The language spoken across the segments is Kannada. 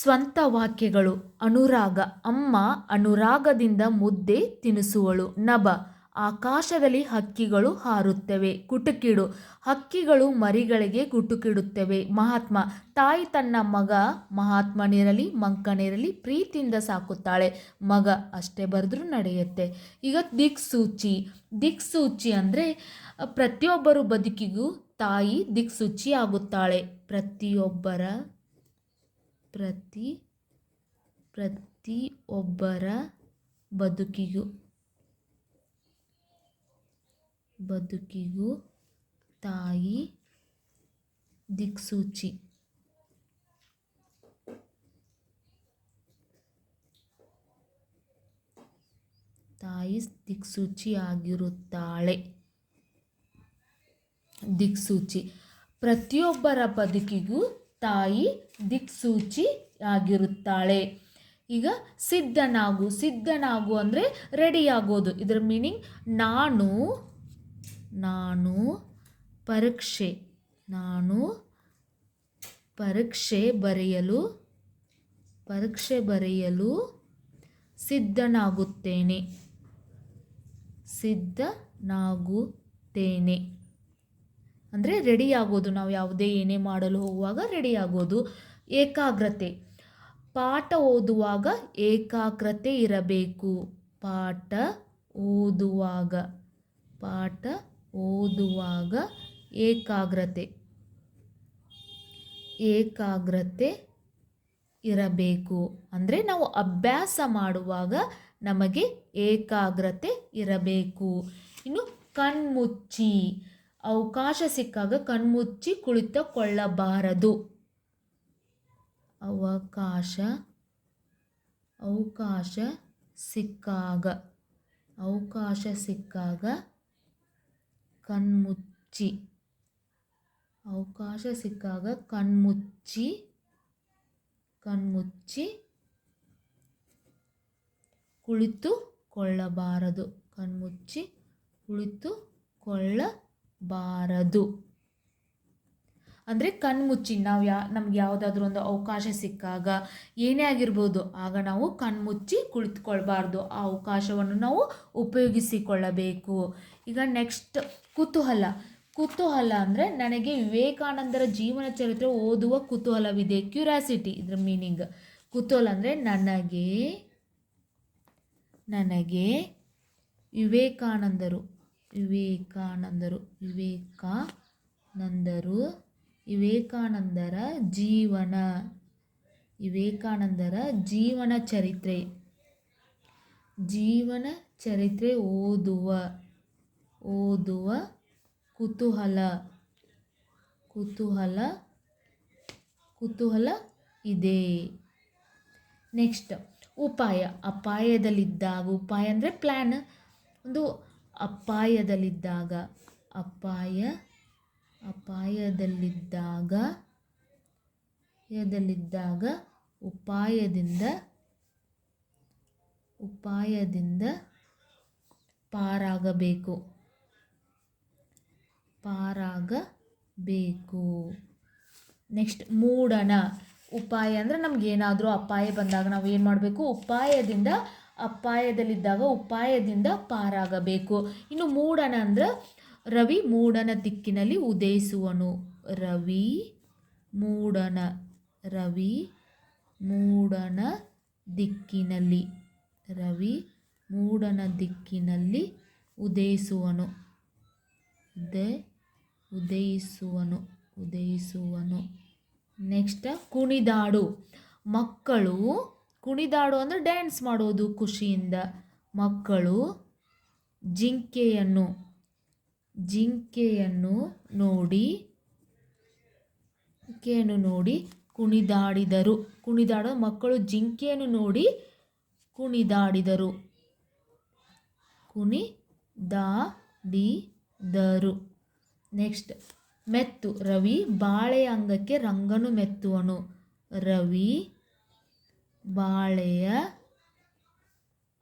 ಸ್ವಂತ ವಾಕ್ಯಗಳು. ಅನುರಾಗ. ಅಮ್ಮ ಅನುರಾಗದಿಂದ ಮುದ್ದೆ ತಿನಿಸುವಳು. ನಭ. ಆಕಾಶದಲ್ಲಿ ಹಕ್ಕಿಗಳು ಹಾರುತ್ತವೆ. ಕುಟುಕಿಡು. ಹಕ್ಕಿಗಳು ಮರಿಗಳಿಗೆ ಗುಟುಕಿಡುತ್ತವೆ ಮಹಾತ್ಮ. ತಾಯಿ ತನ್ನ ಮಗ ಮಹಾತ್ಮನಿರಲಿ ಮಂಕನಿರಲಿ ಪ್ರೀತಿಯಿಂದ ಸಾಕುತ್ತಾಳೆ. ಮಗ ಅಷ್ಟೇ ಬರೆದ್ರೂ ನಡೆಯುತ್ತೆ. ಈಗ ದಿಕ್ಸೂಚಿ. ದಿಕ್ಸೂಚಿ ಅಂದರೆ ಪ್ರತಿಯೊಬ್ಬರು ಬದುಕಿಗೂ ತಾಯಿ ದಿಕ್ಸೂಚಿ ಆಗುತ್ತಾಳೆ ಪ್ರತಿಯೊಬ್ಬರ ಪ್ರತಿ ಪ್ರತಿ ಒಬ್ಬರ ಬದುಕಿಗೂ ಬದುಕಿಗೂ ತಾಯಿ ದಿಕ್ಸೂಚಿ. ತಾಯಿ ದಿಕ್ಸೂಚಿ ಆಗಿರುತ್ತಾಳೆ ದಿಕ್ಸೂಚಿ. ಪ್ರತಿಯೊಬ್ಬರ ಬದುಕಿಗೂ ತಾಯಿ ದಿಕ್ಸೂಚಿ ಆಗಿರುತ್ತಾಳೆ. ಈಗ ಸಿದ್ಧನಾಗು ಸಿದ್ಧನಾಗು ಅಂದರೆ ರೆಡಿಯಾಗೋದು ಇದರ ಮೀನಿಂಗ್ ನಾನು ನಾನು ಪರೀಕ್ಷೆ ನಾನು ಪರೀಕ್ಷೆ ಬರೆಯಲು ಪರೀಕ್ಷೆ ಬರೆಯಲು ಸಿದ್ಧನಾಗುತ್ತೇನೆ. ಸಿದ್ಧನಾಗುತ್ತೇನೆ. ಅಂದರೆ ರೆಡಿ ಆಗೋದು. ನಾವು ಯಾವುದೇ ಏನೇ ಮಾಡಲು ಹೋಗುವಾಗ ರೆಡಿ ಆಗೋದು. ಏಕಾಗ್ರತೆ. ಪಾಠ ಓದುವಾಗ ಏಕಾಗ್ರತೆ ಇರಬೇಕು. ಪಾಠ ಓದುವಾಗ. ಪಾಠ ಓದುವಾಗ ಏಕಾಗ್ರತೆ. ಏಕಾಗ್ರತೆ ಇರಬೇಕು. ಅಂದರೆ ನಾವು ಅಭ್ಯಾಸ ಮಾಡುವಾಗ ನಮಗೆ ಏಕಾಗ್ರತೆ ಇರಬೇಕು. ಇನ್ನು ಕಣ್ಮುಚ್ಚಿ. ಅವಕಾಶ ಸಿಕ್ಕಾಗ ಕಣ್ಮುಚ್ಚಿ ಕುಳಿತುಕೊಳ್ಳಬಾರದು. ಅವಕಾಶ ಅವಕಾಶ ಸಿಕ್ಕಾಗ ಅವಕಾಶ ಸಿಕ್ಕಾಗ ಕಣ್ಮುಚ್ಚಿ, ಅವಕಾಶ ಸಿಕ್ಕಾಗ ಕಣ್ಮುಚ್ಚಿ ಕಣ್ಮುಚ್ಚಿ ಕುಳಿತುಕೊಳ್ಳಬಾರದು. ಕಣ್ಮುಚ್ಚಿ ಕುಳಿತುಕೊಳ್ಳಬಾರದು ಅಂದರೆ ಕಣ್ಮುಚ್ಚಿ, ನಾವು ಯಾ, ನಮ್ಗೆ ಯಾವುದಾದ್ರೂ ಒಂದು ಅವಕಾಶ ಸಿಕ್ಕಾಗ ಏನೇ ಆಗಿರ್ಬೋದು, ಆಗ ನಾವು ಕಣ್ಮುಚ್ಚಿ ಕುಳಿತುಕೊಳ್ಬಾರ್ದು. ಆ ಅವಕಾಶವನ್ನು ನಾವು ಉಪಯೋಗಿಸಿಕೊಳ್ಳಬೇಕು. ಈಗ ನೆಕ್ಸ್ಟ್ ಕುತೂಹಲ. ಕುತೂಹಲ ಅಂದರೆ ನನಗೆ ವಿವೇಕಾನಂದರ ಜೀವನ ಚರಿತ್ರೆ ಓದುವ ಕುತೂಹಲವಿದೆ. ಕ್ಯೂರಿಯಾಸಿಟಿ ಇದ್ರ ಮೀನಿಂಗ್ ಕುತೂಹಲ ಅಂದರೆ ನನಗೆ ನನಗೆ ವಿವೇಕಾನಂದರು. ವಿವೇಕಾನಂದರು. ವಿವೇಕಾನಂದರು. ವಿವೇಕಾನಂದರ ಜೀವನ ವಿವೇಕಾನಂದರ ಜೀವನ ಚರಿತ್ರೆ. ಜೀವನ ಚರಿತ್ರೆ ಓದುವ ಓದುವ ಕುತೂಹಲ ಕುತೂಹಲ ಕುತೂಹಲ ಇದೆ. ನೆಕ್ಸ್ಟ್ ಉಪಾಯ. ಅಪಾಯದಲ್ಲಿದ್ದಾಗ ಉಪಾಯ ಅಂದರೆ ಪ್ಲ್ಯಾನ್ ಒಂದು ಅಪಾಯದಲ್ಲಿದ್ದಾಗ ಅಪಾಯ ಅಪಾಯದಲ್ಲಿದ್ದಾಗ ಯದಲ್ಲಿದ್ದಾಗ, ಉಪಾಯದಿಂದ ಉಪಾಯದಿಂದ ಪಾರಾಗಬೇಕು. ಪಾರಾಗಬೇಕು. ನೆಕ್ಸ್ಟ್ ಮೂಡಣ ಉಪಾಯ ಅಂದರೆ ನಮ್ಗೆ ಏನಾದರೂ ಅಪಾಯ ಬಂದಾಗ ನಾವು ಏನು ಮಾಡಬೇಕು? ಉಪಾಯದಿಂದ ಅಪಾಯದಲ್ಲಿದ್ದಾಗ ಉಪಾಯದಿಂದ ಪಾರಾಗಬೇಕು. ಇನ್ನು ಮೂಡನ ಅಂದ್ರೆ ರವಿ ಮೂಡನ ದಿಕ್ಕಿನಲ್ಲಿ ಉದಯಿಸುವನು. ರವಿ ಮೂಡನ ರವಿ ಮೂಡನ ದಿಕ್ಕಿನಲ್ಲಿ, ರವಿ ಮೂಡನ ದಿಕ್ಕಿನಲ್ಲಿ ಉದಯಿಸುವನು. ಉದಯ ಉದಯಿಸುವನು ಉದಯಿಸುವನು. ನೆಕ್ಸ್ಟ್ ಕುಣಿದಾಡು. ಮಕ್ಕಳು ಕುಣಿದಾಡು ಅಂದರೆ ಡ್ಯಾನ್ಸ್ ಮಾಡೋದು ಖುಷಿಯಿಂದ. ಮಕ್ಕಳು ಜಿಂಕೆಯನ್ನು ಜಿಂಕೆಯನ್ನು ನೋಡಿ ಜಿಂಕೆಯನ್ನು ನೋಡಿ ಕುಣಿದಾಡಿದರು. ಕುಣಿದಾಡ ಮಕ್ಕಳು ಜಿಂಕೆಯನ್ನು ನೋಡಿ ಕುಣಿದಾಡಿದರು. ಕುಣಿ ದಾಡಿದರು ನೆಕ್ಸ್ಟ್ ಮೆತ್ತು. ರವಿ ಬಾಳೆಯ ಅಂಗಕ್ಕೆ ರಂಗನು ಮೆತ್ತುವನು. ರವಿ ಬಾಳೆಯ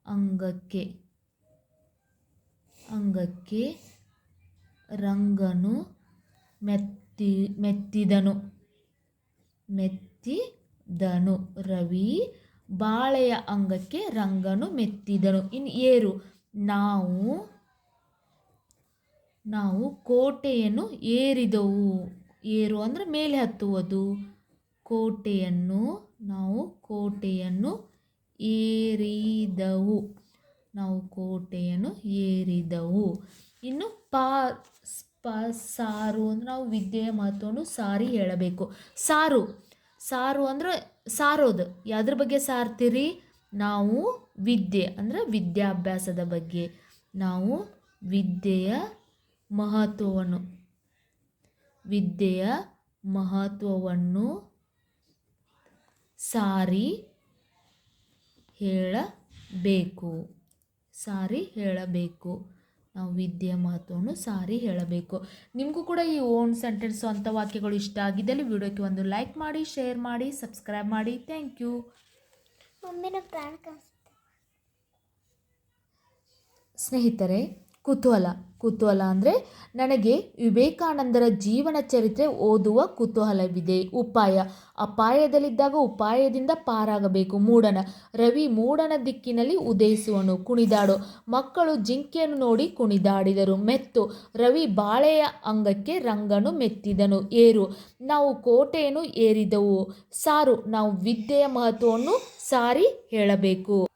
ಅಂಗಕ್ಕೆ ಅಂಗಕ್ಕೆ ರಂಗನು ಮೆತ್ತಿ, ಮೆತ್ತಿದನು ಮೆತ್ತಿದನು. ರವಿ ಬಾಳೆಯ ಅಂಗಕ್ಕೆ ರಂಗನು ಮೆತ್ತಿದನು. ಇನ್ನು ಏರು, ನಾವು ನಾವು ಕೋಟೆಯನ್ನು ಏರಿದವು. ಏರು ಅಂದರೆ ಮೇಲೆ ಹತ್ತುವುದು. ಕೋಟೆಯನ್ನು ನಾವು ಕೋಟೆಯನ್ನು ಏರಿದವು. ನಾವು ಕೋಟೆಯನ್ನು ಏರಿದವು. ಇನ್ನು ಪಾ, ಪ, ಸಾರು ಅಂದರೆ ನಾವು ವಿದ್ಯೆಯ ಮಹತ್ವವನ್ನು ಸಾರಿ ಹೇಳಬೇಕು. ಸಾರು ಸಾರು ಅಂದರೆ ಸಾರೋದು. ಯಾವ್ದ್ರ ಬಗ್ಗೆ ಸಾರ್ತೀರಿ? ನಾವು ವಿದ್ಯೆ ಅಂದರೆ ವಿದ್ಯಾಭ್ಯಾಸದ ಬಗ್ಗೆ. ನಾವು ವಿದ್ಯೆಯ ಮಹತ್ವವನ್ನು ವಿದ್ಯೆಯ ಮಹತ್ವವನ್ನು ಸಾರಿ ಹೇಳಬೇಕು. ಸಾರಿ ಹೇಳಬೇಕು. ನಾವು ವಿದ್ಯೆಯ ಮಹತ್ವವನ್ನು ಸಾರಿ ಹೇಳಬೇಕು. ನಿಮಗೂ ಕೂಡ ಈ ಓನ್ ಸೆಂಟೆನ್ಸ್ ಅಂಥ ವಾಕ್ಯಗಳು ಇಷ್ಟ ಆಗಿದ್ದಲ್ಲಿ ವಿಡಿಯೋಕ್ಕೆ ಒಂದು ಲೈಕ್ ಮಾಡಿ ಶೇರ್ ಮಾಡಿ ಸಬ್ಸ್ಕ್ರೈಬ್ ಮಾಡಿ. Thank you. ಸ್ನೇಹಿತರೆ ಕುತೂಹಲ. ಕುತೂಹಲ ಅಂದರೆ ನನಗೆ ವಿವೇಕಾನಂದರ ಜೀವನ ಚರಿತ್ರೆ ಓದುವ ಕುತೂಹಲವಿದೆ. ಉಪಾಯ. ಅಪಾಯದಲ್ಲಿದ್ದಾಗ ಉಪಾಯದಿಂದ ಪಾರಾಗಬೇಕು. ಮೂಡನ ರವಿ ಮೂಡನ ದಿಕ್ಕಿನಲ್ಲಿ ಉದಯಿಸುವನು. ಕುಣಿದಾಡು. ಮಕ್ಕಳು ಜಿಂಕೆಯನ್ನು ನೋಡಿ ಕುಣಿದಾಡಿದರು. ಮೆತ್ತು. ರವಿ ಬಾಳೆಯ ಅಂಗಕ್ಕೆ ರಂಗನು ಮೆತ್ತಿದನು. ಏರು. ನಾವು ಕೋಟೆಯನ್ನು ಏರಿದವು. ಸಾರು. ನಾವು ವಿದ್ಯೆಯ ಮಹತ್ವವನ್ನು ಸಾರಿ ಹೇಳಬೇಕು.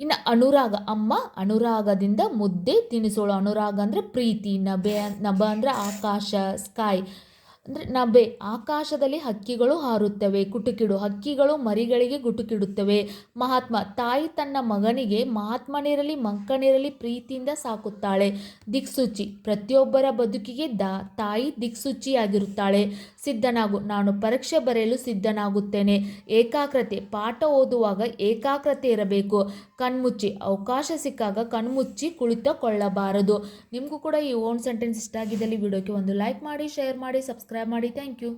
ಇನ್ನು ಅನುರಾಗ ಅಮ್ಮ ಅನುರಾಗದಿಂದ ಮುದ್ದೆ ತಿನಿಸೋಳು. ಅನುರಾಗ ಅಂದರೆ ಪ್ರೀತಿ ನಬೆ ನಭ ಅಂದರೆ ಆಕಾಶ ಸ್ಕೈ ಅಂದರೆ ನಭೆ ಆಕಾಶದಲ್ಲಿ ಹಕ್ಕಿಗಳು ಹಾರುತ್ತವೆ ಕುಟುಕಿಡು ಹಕ್ಕಿಗಳು ಮರಿಗಳಿಗೆ ಗುಟುಕಿಡುತ್ತವೆ. ಮಹಾತ್ಮ, ತಾಯಿ ತನ್ನ ಮಗನಿಗೆ ಮಹಾತ್ಮನಿರಲಿ ಮಂಕನಿರಲಿ ಪ್ರೀತಿಯಿಂದ ಸಾಕುತ್ತಾಳೆ. ದಿಕ್ಸೂಚಿ, ಪ್ರತಿಯೊಬ್ಬರ ಬದುಕಿಗೆ ದಾ, ತಾಯಿ ದಿಕ್ಸೂಚಿಯಾಗಿರುತ್ತಾಳೆ. ಸಿದ್ಧನಾಗು, ನಾನು ಪರೀಕ್ಷೆ ಬರೆಯಲು ಸಿದ್ಧನಾಗುತ್ತೇನೆ. ಏಕಾಗ್ರತೆ, ಪಾಠ ಓದುವಾಗ ಏಕಾಗ್ರತೆ ಇರಬೇಕು. ಕಣ್ಮುಚ್ಚಿ, ಅವಕಾಶ ಸಿಕ್ಕಾಗ ಕಣ್ಮುಚ್ಚಿ ಕುಳಿತುಕೊಳ್ಳಬಾರದು. ನಿಮಗೂ ಕೂಡ ಈ ಓನ್ ಸೆಂಟೆನ್ಸ್ ಇಷ್ಟ ಆಗಿದ್ದಲ್ಲಿ ವಿಡಿಯೋಕ್ಕೆ ಒಂದು ಲೈಕ್ ಮಾಡಿ, ಶೇರ್ ಮಾಡಿ ಸಬ್ಸ್ಕ್ರೈಬ್ ಮಾಡಿ. Thank you